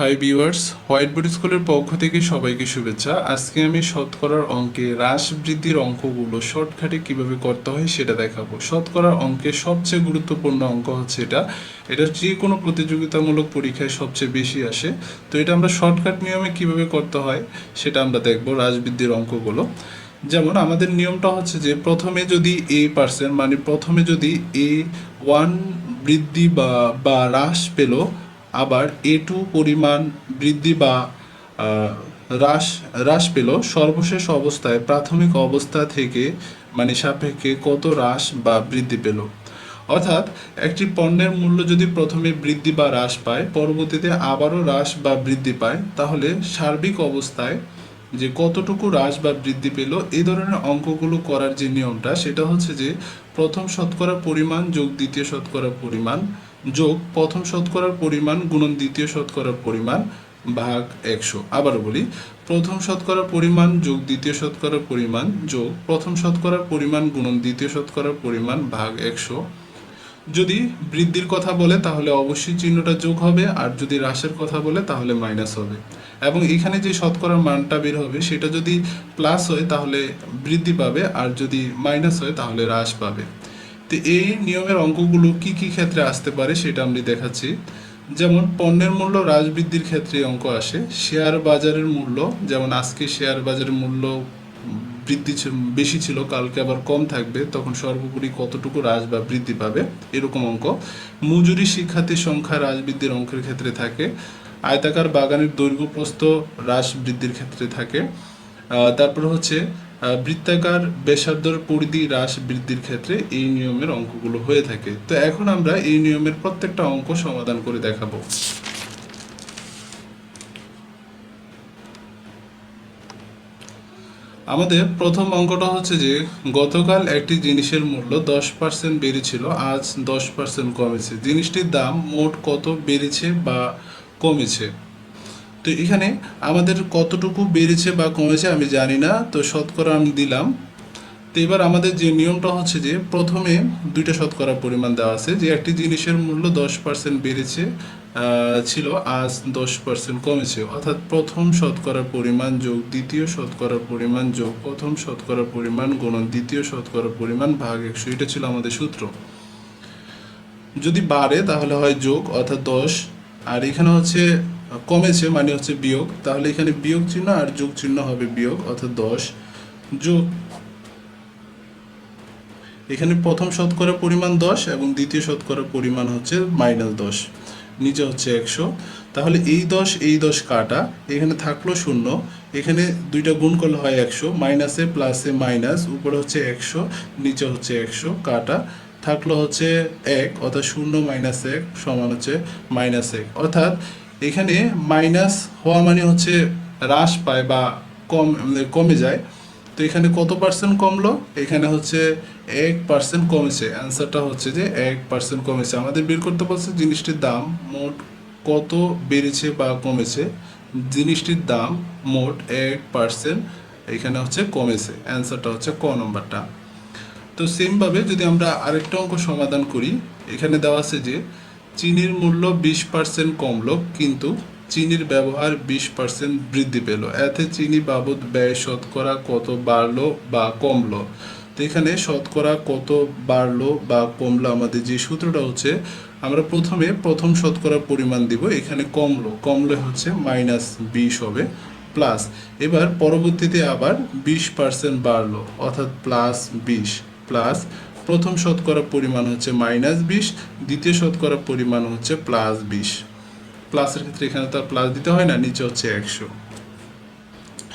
Hi viewers white board স্কুলের পক্ষ থেকে সবাইকে শুভেচ্ছা। আজকে আমি শতকরার অঙ্কে হ্রাস বৃদ্ধির অঙ্কগুলো শর্টকাটে কীভাবে করতে হয় সেটা দেখাবো। শতকরার অঙ্কে সবচেয়ে গুরুত্বপূর্ণ অঙ্ক হচ্ছে এটা। এটা যে কোনো প্রতিযোগিতামূলক পরীক্ষায় সবচেয়ে বেশি আসে। তো এটা আমরা শর্টকাট নিয়মে কীভাবে করতে হয় সেটা আমরা দেখব হ্রাস বৃদ্ধির অঙ্কগুলো। যেমন আমাদের নিয়মটা হচ্ছে যে প্রথমে যদি এ পার্সেন্ট মানে প্রথমে যদি এ ওয়ান বৃদ্ধি বা বা হ্রাস পেল আবার এ টু পরিমাণ বৃদ্ধি বা হ্রাস হ্রাস পেল। সর্বশেষ অবস্থায়, প্রাথমিক অবস্থা থেকে মানে সাপেক্ষে কত হ্রাস বা বৃদ্ধি পেল? অর্থাৎ একটি পণ্যের মূল্য যদি প্রথমে বৃদ্ধি বা হ্রাস পায়, পরবর্তীতে আবারও হ্রাস বা বৃদ্ধি পায়, তাহলে সার্বিক অবস্থায় যে কতটুকু হ্রাস বা বৃদ্ধি পেল এই ধরনের অঙ্কগুলো করার যে নিয়মটা, সেটা হচ্ছে যে প্রথম শতকরা পরিমাণ যোগ দ্বিতীয় শতকরা পরিমাণ যোগ প্রথম শতকরার পরিমাণ গুণন দ্বিতীয় শতকরার পরিমাণ ভাগ একশো। আবারও বলি, প্রথম শতকরার পরিমাণ যোগ দ্বিতীয় শতকরার পরিমাণ যোগ প্রথম শতকরার পরিমাণ গুণন দ্বিতীয় শতকরার পরিমাণ ভাগ একশো। যদি বৃদ্ধির কথা বলে, তাহলে অবশ্যই চিহ্নটা যোগ হবে, আর যদি হ্রাসের কথা বলে, তাহলে মাইনাস হবে। এবং এখানে যে শতকরার মানটা বের হবে, সেটা যদি প্লাস হয়, তাহলে বৃদ্ধি পাবে, আর যদি মাইনাস হয়, তাহলে হ্রাস পাবে। তো এই নিয়মের অঙ্কগুলো কি কি ক্ষেত্রে আসতে পারে সেটা আমি দেখাচ্ছি। যেমন পণ্যের মূল্য হ্রাস বৃদ্ধির ক্ষেত্রে অঙ্ক আসে। শেয়ার বাজারের মূল্য, যেমন আজকে শেয়ার বাজারের মূল্য বৃদ্ধি বেশি ছিল, কালকে আবার কম থাকবে, তখন সর্বোপরি কতটুকু হ্রাস বা বৃদ্ধি পাবে? এরকম অঙ্ক। মজুরি শিক্ষার্থীর সংখ্যা হ্রাস বৃদ্ধির অঙ্কের ক্ষেত্রে থাকে। আয়তাকার বাগানের দৈর্ঘ্য প্রস্থ হ্রাস বৃদ্ধির ক্ষেত্রে থাকে। তারপর হচ্ছে বৃত্তাকার ব্যাসার্ধর পরিধি হ্রাস বৃদ্ধির ক্ষেত্রে এই নিয়মের অঙ্কগুলো হয়ে থাকে। তো এখন আমরা এই নিয়মের প্রত্যেকটা অঙ্ক সমাধান করে দেখাবো। আমাদের প্রথম অঙ্কটা হচ্ছে যে, গতকাল একটি জিনিসের মূল্য দশ পার্সেন্ট বেড়েছিল, আজ দশ পার্সেন্ট কমেছে। জিনিসটির দাম মোট কত বেড়েছে বা কমেছে? তো এখানে আমাদের কতটুকু বেড়েছে বা কমেছে আমি জানি না, তো শতকরা আমি দিলাম। তো এবার আমাদের যে নিয়মটা হচ্ছে যে, প্রথমে দুইটা শতকরা পরিমাণ দেওয়া আছে, যে একটি জিনিসের মূল্য দশ পার্সেন্ট বেড়েছে ছিল, আজ দশ পার্সেন্ট কমেছে। অর্থাৎ প্রথম শতকরার পরিমাণ যোগ দ্বিতীয় শতকরার পরিমাণ যোগ প্রথম শতকরার পরিমাণ গুণন দ্বিতীয় শতকরার পরিমাণ ভাগ একশো, এটা ছিল আমাদের সূত্র। যদি বাড়ে তাহলে হয় যোগ, অর্থাৎ দশ। আর এখানে হচ্ছে কমেছে মানে হচ্ছে বিয়োগ, তাহলে এখানে বিয়োগ চিহ্ন আর যোগ চিহ্ন হবে বিয়োগ, অর্থাৎ দশ। যোগ, এখানে প্রথম শতকরা পরিমাণ দশ এবং দ্বিতীয় শতকরা পরিমাণ হচ্ছে মাইনাস দশ, নিচে হচ্ছে একশো। তাহলে এই দশ এই দশ কাটা, এখানে থাকল শূন্য, এখানে দুইটা গুণ করলে হয় একশো, মাইনাসে প্লাসে মাইনাস, উপরে হচ্ছে একশো, নিচে হচ্ছে একশো কাটা, থাকল হচ্ছে এক, অর্থাৎ শূন্য মাইনাস এক সমান হচ্ছে মাইনাস এক। অর্থাৎ এখানে মাইনাস হওয়া মানে হচ্ছে হ্রাস পায় বা কম কমে যায়। তো এখানে কত পার্সেন্ট কমলো? এখানে হচ্ছে এক পার্সেন্ট কমেছে। অ্যান্সারটা হচ্ছে যে এক পার্সেন্ট কমেছে। আমাদের বের করতে বলছে জিনিসটির দাম মোট কত বেড়েছে বা কমেছে? জিনিসটির দাম মোট এক পার্সেন্ট এখানে হচ্ছে কমেছে। অ্যান্সারটা হচ্ছে ক নম্বরটা। তো সেমভাবে যদি আমরা আরেকটা অঙ্ক সমাধান করি, এখানে দেওয়া আছে যে চিনির মূল্য বিশ পার্সেন্ট কমলো, কিন্তু চিনির ব্যবহার বিশ পার্সেন্ট বৃদ্ধি পেল। এতে চিনি বাবদ ব্যয় শতকরা কত বাড়লো বা কমলো? তো এখানে শতকরা কত বাড়লো বা কমলো আমাদের যে সূত্রটা হচ্ছে, আমরা প্রথমে প্রথম শতকরা পরিমাণ দিব, এখানে কমলো। কমলো হচ্ছে মাইনাস বিশ হবে, প্লাস। এবার পরবর্তীতে আবার বিশ পার্সেন্ট বাড়লো, অর্থাৎ প্লাস বিশ, প্লাস প্রথম শতকরা পরিমাণ হচ্ছে মাইনাস বিশ, দ্বিতীয় শতকরা পরিমাণ হচ্ছে প্লাস বিশ। প্লাসের ক্ষেত্রে এখানে তো আর প্লাস দিতে হয় না, নিচে হচ্ছে একশো।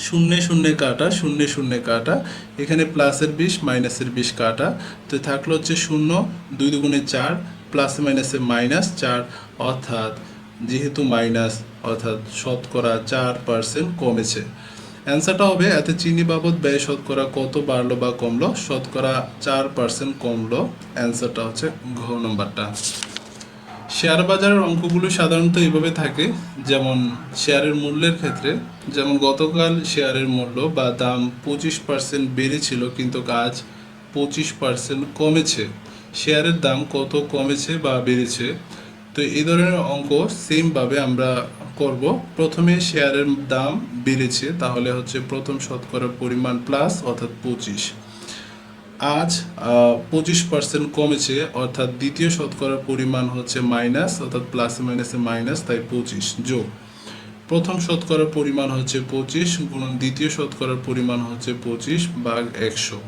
শূন্য শূন্য কাটা, শূন্য শূন্য কাটা, এখানে প্লাসের বিশ মাইনাসের বিশ কাটা। তো থাকল হচ্ছে শূন্য, দুই দুগুণে চার প্লাস মাইনাসে মাইনাস চার, অর্থাৎ যেহেতু মাইনাস অর্থাৎ শতকরা চার পার্সেন্ট কমেছে। অ্যান্সারটা হবে, এতে চিনি বাবদ ব্যয় শতকরা কত বাড়লো বা কমলো? শতকরা চার পার্সেন্ট কমলো। অ্যান্সারটা হচ্ছে ঘ নম্বরটা। শেয়ার বাজারের অঙ্কগুলো সাধারণত এইভাবে থাকে, যেমন শেয়ারের মূল্যের ক্ষেত্রে, যেমন গতকাল শেয়ারের মূল্য বা দাম পঁচিশ পার্সেন্ট বেড়েছিল, কিন্তু কাজ পঁচিশ পার্সেন্ট কমেছে। শেয়ারের দাম কত কমেছে বা বেড়েছে? তো এই ধরনের অঙ্ক সেমভাবে আমরা করব। প্রথমে শেয়ারের দাম বেড়েছে, তাহলে হচ্ছে প্রথম শতকরার পরিমাণ প্লাস অর্থাৎ পঁচিশ। আজ পঁচিশ পার্সেন্ট কমেছে, অর্থাৎ দ্বিতীয় শতকরার পরিমাণ হচ্ছে মাইনাস অর্থাৎ প্লাসে মাইনাসে মাইনাস তাই পঁচিশ। যোগ। প্রথম শতকরার পরিমাণ হচ্ছে পঁচিশ, গুণন দ্বিতীয় শতকরার পরিমাণ হচ্ছে পঁচিশ ভাগ একশো।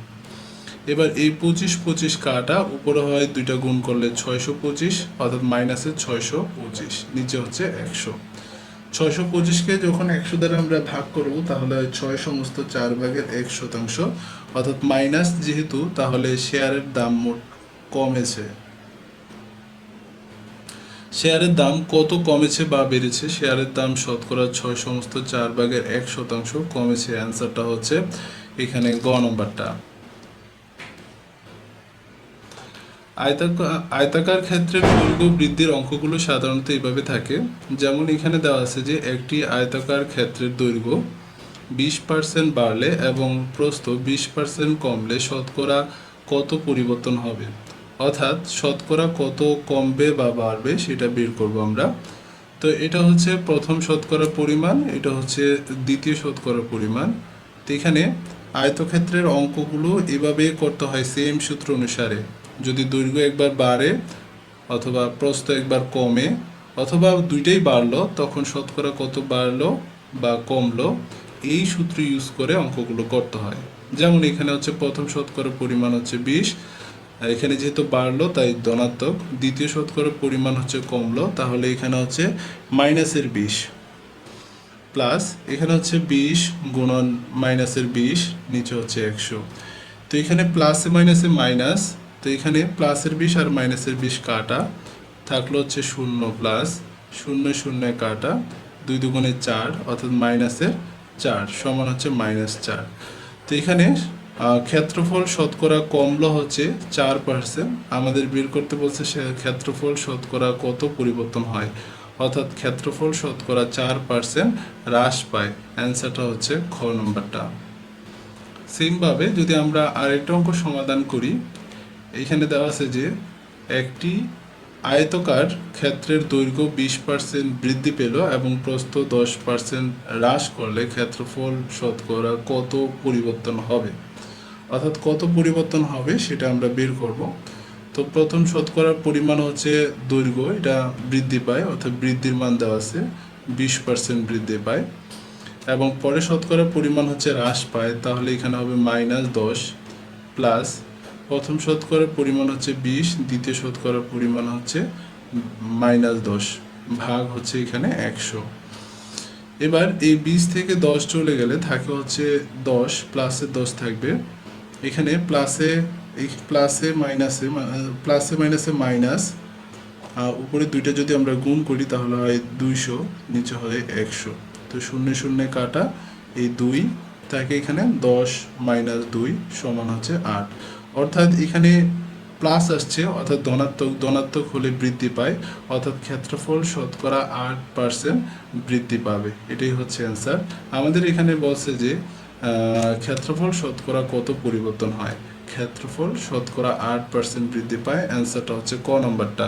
এবার এই পঁচিশ পঁচিশ কাটা, উপরে হয় দুইটা গুণ করলে ছয়শো পঁচিশ, অর্থাৎ মাইনাসে ছয়শো পঁচিশ, নিচে হচ্ছে একশো। ছয়শো পঁচিশকে যখন একশো দ্বারা আমরা ভাগ করব, তাহলে ছয় সমস্ত চার ভাগের এক শতাংশ, অর্থাৎ মাইনাস যেহেতু, তাহলে শেয়ারের দাম মোট কমেছে। শেয়ারের দাম কত কমেছে বা বেড়েছে শেয়ারের দাম শতকরা ছয় সমস্ত চার ভাগের এক শতাংশ কমেছে। অ্যান্সারটা হচ্ছে এখানে গ নম্বরটা। আয়তাকার ক্ষেত্রের দৈর্ঘ্য বৃদ্ধির অঙ্কগুলো সাধারণত এইভাবে থাকে। যেমন এখানে দেওয়া আছে যে একটি আয়তাকার ক্ষেত্রের দৈর্ঘ্য বিশ পার্সেন্ট বাড়লে এবং প্রস্থ বিশ পার্সেন্ট কমলে শতকরা কত পরিবর্তন হবে? অর্থাৎ শতকরা কত কমবে বা বাড়বে সেটা বের করব আমরা। তো এটা হচ্ছে প্রথম শতকরা পরিমাণ, এটা হচ্ছে দ্বিতীয় শতকরা পরিমাণ। তো এখানে আয়তক্ষেত্রের অঙ্কগুলো এভাবে করতে হয় সেম সূত্র অনুসারে। যদি দৈর্ঘ্য একবার বাড়ে অথবা প্রস্থ একবার কমে অথবা দুইটাই বাড়লো, তখন শতকরা কত বাড়লো বা কমলো, এই সূত্র ইউজ করে অঙ্কগুলো করতে হয়। যেমন এখানে হচ্ছে প্রথম শতকরা পরিমাণ হচ্ছে বিশ এখানে যেহেতু বাড়লো তাই ধনাত্মক। দ্বিতীয় শতকরা পরিমাণ হচ্ছে কমলো, তাহলে এখানে হচ্ছে মাইনাসের বিশ প্লাস এখানে হচ্ছে বিশ গুণন মাইনাসের বিশ, নিচে হচ্ছে একশো। তো এখানে প্লাসে মাইনাসে মাইনাস তো এখানে প্লাসের বিশ আর মাইনাসের বিশ কাটা, থাকল হচ্ছে শূন্য প্লাস, শূন্য শূন্য কাটা, দুই দুগুণে চার, অর্থাৎ মাইনাসের চার, সমান হচ্ছে মাইনাস চার। তো এখানে ক্ষেত্রফল শতকরা কমলো হচ্ছে চার পার্সেন্ট আমাদের বের করতে বলছে সে ক্ষেত্রফল শতকরা কত পরিবর্তন হয়? অর্থাৎ ক্ষেত্রফল শতকরা চার পার্সেন্ট হ্রাস পায় অ্যান্সারটা হচ্ছে খ নম্বরটা। সেমভাবে যদি আমরা আরেকটা অঙ্ক সমাধান করি এখানে দেওয়া আছে যে, একটি আয়তকার ক্ষেত্রের দৈর্ঘ্য বিশ পার্সেন্ট বৃদ্ধি পেল এবং প্রস্থ দশ পার্সেন্ট হ্রাস করলে ক্ষেত্রফল শতকরা কত পরিবর্তন হবে? অর্থাৎ কত পরিবর্তন হবে সেটা আমরা বের করব। তো প্রথম শতকরার পরিমাণ হচ্ছে দৈর্ঘ্য, এটা বৃদ্ধি পায়, অর্থাৎ বৃদ্ধির মান দেওয়া আছে, বিশ পার্সেন্ট বৃদ্ধি পায়। এবং পরে শতকরা পরিমাণ হচ্ছে হ্রাস পায়, তাহলে এখানে হবে মাইনাস দশ প্লাস প্রথম শতকরার পরিমাণ হচ্ছে বিশ, দ্বিতীয় শতকরার পরিমাণ হচ্ছে মাইনাস দশ, ভাগ হচ্ছে এখানে একশো। এবার এই বিশ থেকে দশ চলে গেলে থাকে হচ্ছে দশ, প্লাসে দশ থাকবে। এখানে প্লাসে প্লাসে মাইনাসে প্লাসে মাইনাসে মাইনাস উপরে দুইটা যদি আমরা গুণ করি তাহলে হয় দুইশো, নিচে হয় একশো। তো শূন্য শূন্য কাটা এই দুই, তাকে এখানে দশ মাইনাস দুই সমান হচ্ছে আট। অর্থাৎ এখানে প্লাস আসছে, অর্থাৎ ধনাত্মক ধনাত্মক হলে বৃদ্ধি পায়, অর্থাৎ ক্ষেত্রফল শতকরা আট পার্সেন্ট বৃদ্ধি পাবে। এটাই হচ্ছে অ্যান্সার আমাদের এখানে বলছে যে ক্ষেত্রফল শতকরা কত পরিবর্তন হয়? ক্ষেত্রফল শতকরা আট পার্সেন্ট বৃদ্ধি পায়। অ্যান্সারটা হচ্ছে ক নম্বরটা।